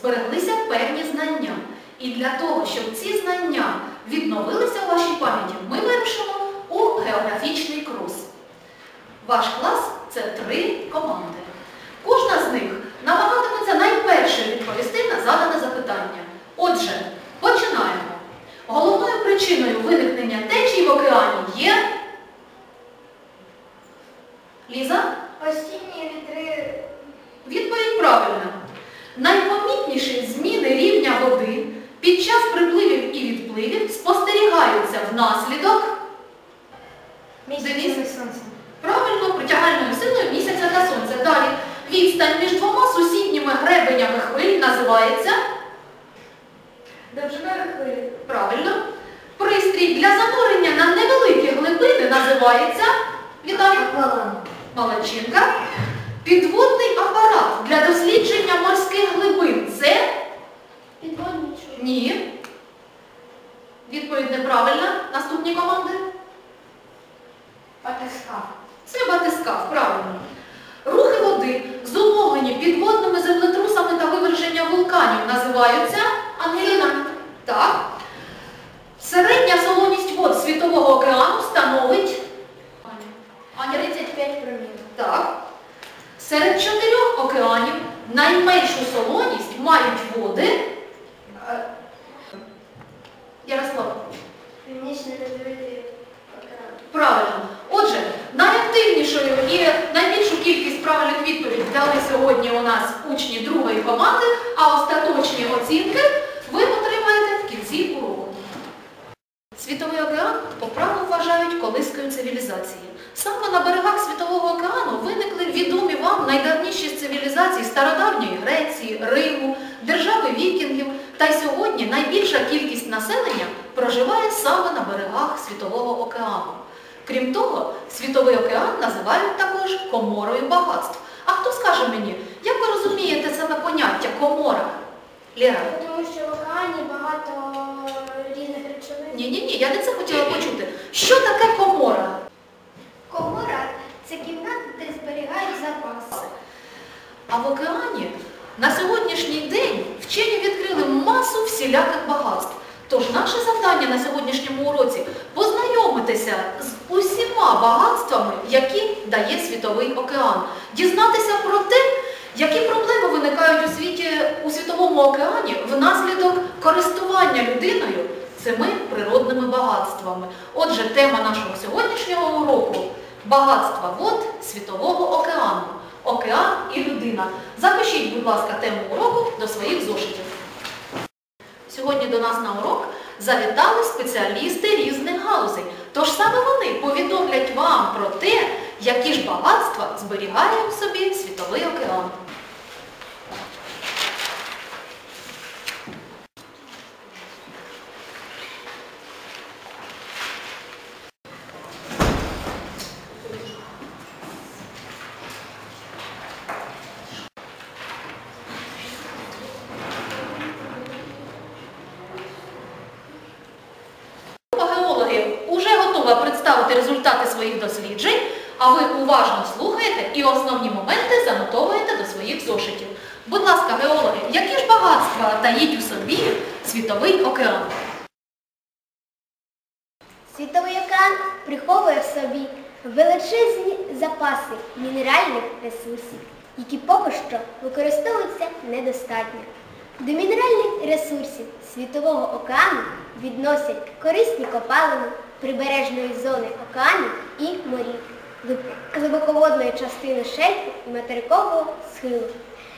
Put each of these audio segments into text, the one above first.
збереглися певні знання. І для того, щоб ці знання відновилися у вашій пам'яті, ми вирушимо у географічний крус. Ваш клас це три команди. Кожна з них намагатиметься найперше відповісти на задане запитання. Отже, починаємо. Головною причиною виникнення течій в океані є. Ліза? Постійні вітри Відповідь правильна. Найпомітніші зміни рівня води під час припливів і відпливів внаслідок місяця Денис? сонця. правильно притягальною силою місяця та сонця. Далі відстань між двома сусідніми гребенями хвиль називається Довжиною хвилі. правильно. Пристрій для занурення на невеликі глибини називається Акваланг. Малачинка. Підводний апарат для дослідження морських глибин це Підводничок. ні. Відповідь неправильна. Наступні команди. Батискаф. Це батискаф, правильно. Рухи води, зумовлені підводними землетрусами та виверження вулканів, називаються Ангеліна. Так. Середня солоність вод Світового океану становить Аня. Аня, 35 проміл. Так. Серед чотирьох океанів найменшу солоність мають води. Е, Ярослав. Північний ледовитий океан. Правильно. Отже, найактивнішою і найбільшу кількість правильних відповідей дали сьогодні у нас учні другої команди, а остаточні оцінки ви отримаєте в кінці уроку. Світовий океан по праву вважають колискою цивілізації. Саме на берегах Світового океану виникли відомі вам найдавніші з цивілізацій стародавньої Греції, Риму, держави вікінгів, та й сьогодні найбільша кількість населення проживає саме на берегах Світового океану. Крім того, Світовий океан називають також коморою багатств. А хто скаже мені, як ви розумієте саме поняття комора? Лера? Тому що в океані багато різних речовин. Ні, ні, ні, я не це хотіла почути. Що таке комора? Комора це кімната, де зберігають запаси. А в океані на сьогоднішній день вчені відкрили масу всіляких багатств. Тож наше завдання на сьогоднішньому уроці познайомитися з усіма багатствами, які дає Світовий океан, дізнатися про те, які проблеми виникають у світі у Світовому океані внаслідок користування людиною цими природними багатствами. Отже, тема нашого сьогоднішнього уроку багатства вод Світового океану. Океан і людина. Запишіть, будь ласка, тему уроку до своїх зошитів. Сьогодні до нас на урок завітали спеціалісти різних галузей. Тож саме вони повідомлять вам про те, які ж багатства зберігає в собі Світовий океан. Своїх досліджень, а ви уважно слухаєте і основні моменти занотовуєте до своїх зошитів. Будь ласка, геологи, які ж багатства таїть у собі світовий океан? Світовий океан приховує в собі величезні запаси мінеральних ресурсів, які поки що використовуються недостатньо. До мінеральних ресурсів Світового океану відносять корисні копалини прибережної зони океанів і морів, глиб- глибоководної частини шельфу і материкового схилу.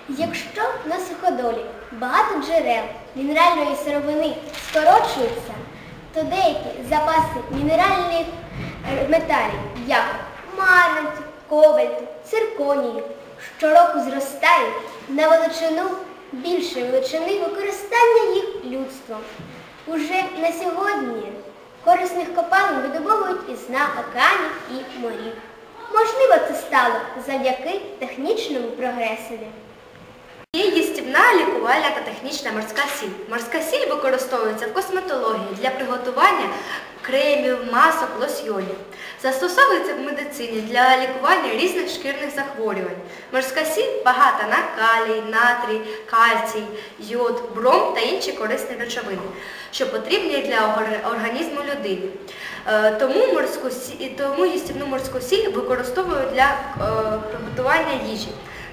Якщо на суходолі багато джерел мінеральної сировини скорочуються, то деякі запаси мінеральних е, металів, як марганцю, кобальту, цирконію, щороку зростають на величину більшої величини використання їх людством. Уже на сьогодні корисних копалин видобувають із дна океанів і морів. Можливо, це стало завдяки технічному прогресові. Є лікувальна та технічна морська сіль. Морська сіль використовується в косметології для приготування кремів, масок, лосьйонів. Застосовується в медицині для лікування різних шкірних захворювань. Морська сіль багата на калій, натрій, кальцій, йод, бром та інші корисні речовини, що потрібні для організму людини. Е, Тому, морську сі- тому їстівну морську сіль використовують для е, приготування їжі.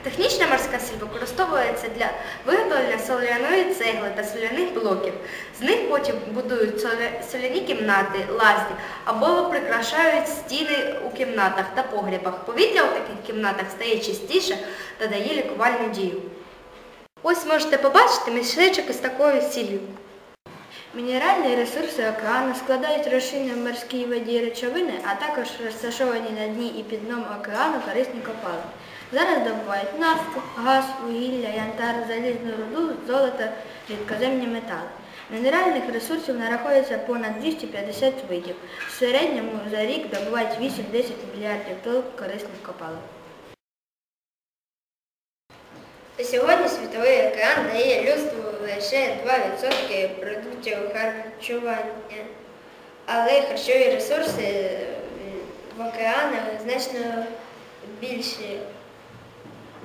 Технічна морська сіль використовується для виготовлення соляної цегли та соляних блоків. З них потім будують соляні кімнати, лазні або прикрашають стіни у кімнатах та погрібах. Повітря у таких кімнатах стає чистіше та дає лікувальну дію. Ось можете побачити мішечок із такою сіллю. Мінеральні ресурси океану складають розчинні в морській воді речовини, а також розташовані на дні і під дном океану корисні копалини. Зараз добувають нафту, газ, вугілля, янтар, залізну руду, золото, рідкоземні метали. Мінеральних ресурсів нараховується понад 250 видів. В середньому за рік добувають 8-10 мільярдів тонн корисних копалин. Сьогодні світовий океан дає людству лише 2% продуктів харчування, але харчові ресурси в океанах значно більші.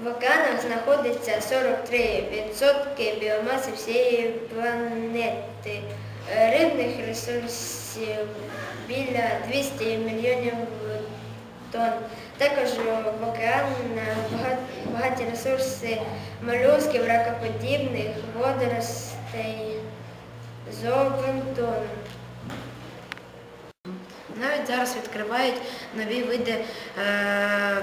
В океанах знаходиться 43% біомаси всієї планети. Е, Рибних ресурсів біля 200 мільйонів тонн. Також в океанах багаті ресурси молюсків, ракоподібних, водоростей, зоопланктону. Навіть зараз відкривають нові види е,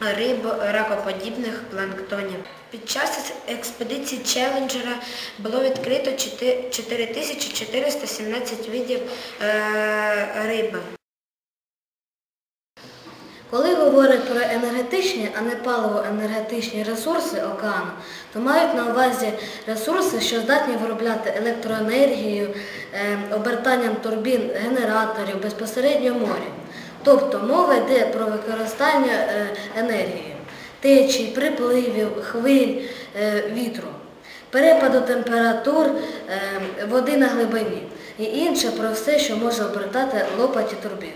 риб ракоподібних планктонів. Під час експедиції Челленджера було відкрито 4417 видів е, риби. Коли говорять про енергетичні, а не паливо-енергетичні ресурси океану, то мають на увазі ресурси, що здатні виробляти електроенергію, е, обертанням турбін, генераторів безпосередньо морі. Тобто мова йде про використання е, енергії, течій, припливів, хвиль, е, вітру, перепаду температур, е, води на глибині і інше про все, що може обертати лопаті турбіни.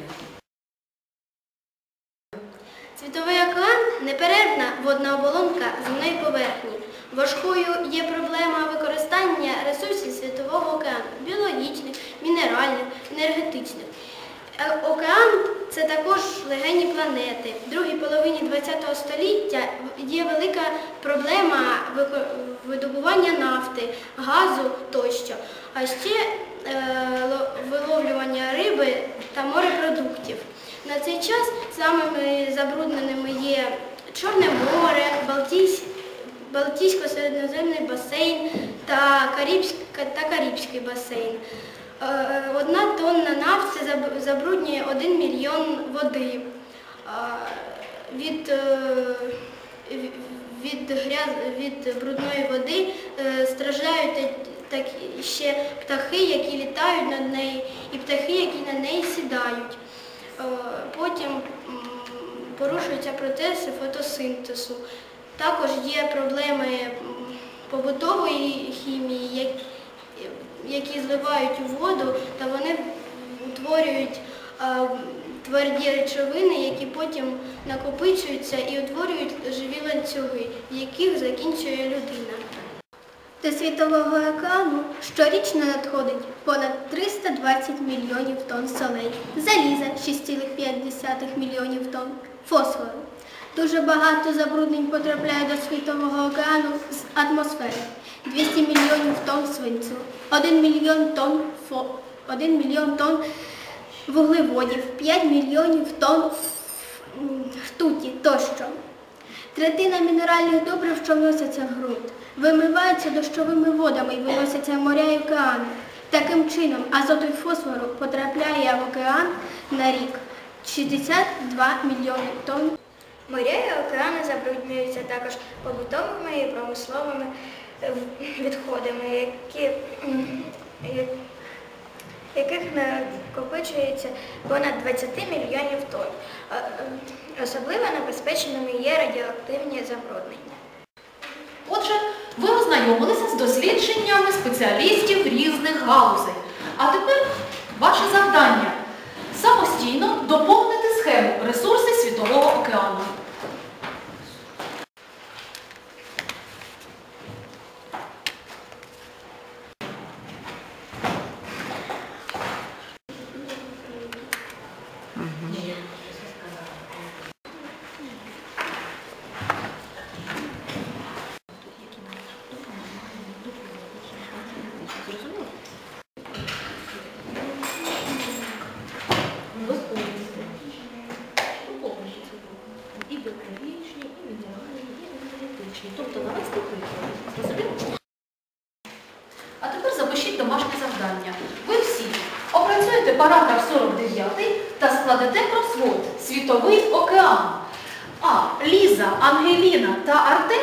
Світовий океан неперервна водна оболонка земної поверхні. Важкою є проблема використання ресурсів світового океану біологічних, мінеральних, енергетичних. Е, Океан це також легені планети. В другій половині ХХ століття є велика проблема видобування нафти, газу тощо, а ще е, виловлювання риби та морепродуктів. На цей час самими забрудненими є Чорне море, Балтійсь- Балтійсько-середньоземний басейн та Карибський басейн. Е, Одна тонна нафти забруднює 1 мільйон води. Е, Від, е, від, гряз, від брудної води страждають так ще птахи, які літають над нею, і птахи, які на неї сідають. Потім порушуються процеси фотосинтезу. Також є проблеми побутової хімії, які зливають воду, та вони утворюють е, тверді речовини, які потім накопичуються і утворюють живі ланцюги, в яких закінчує людина. До світового океану щорічно надходить понад 320 мільйонів тонн солей, заліза 6,5 мільйонів тонн, фосфору. Дуже багато забруднень потрапляє до світового океану з атмосфери. 200 мільйонів тонн свинцю, 1 мільйон тонн, фо... 1 мільйон тонн вуглеводів, 5 мільйонів тонн ртуті тощо. Третина мінеральних добрив, що вносяться в ґрунт, вимиваються дощовими водами і виносяться в моря і океани. Таким чином, азоту і фосфору потрапляє в океан на рік 62 мільйони тонн. Моря і океани забруднюються також побутовими і промисловими відходами, які, яких накопичується понад 20 мільйонів тонн. Е, Особливо небезпечними є радіоактивні забруднення. Отже, ви познайомилися з дослідженнями спеціалістів різних галузей. А тепер ваше завдання самостійно доповнити схему ресурси Світового океану. І біологічні, і мінеральні, і енергетичні. Тобто навести приклади. Зрозуміло? А запишіть домашнє завдання. Ви всі опрацюєте параграф 49 та складете кросворд Світовий океан. А Ліза, Ангеліна та Артем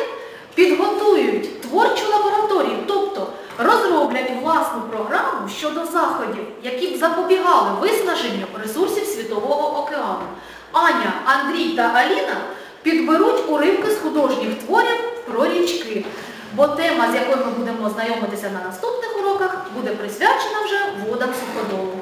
підготують творчу лабораторію, тобто розроблять власну програму щодо заходів, які б запобігали виснаженню ресурсів Світового океану. Аня, Андрій та Аліна підберуть уривки з художніх творів про річки. Бо тема, з якою ми будемо знайомитися на наступних уроках, буде присвячена вже водам суходолу.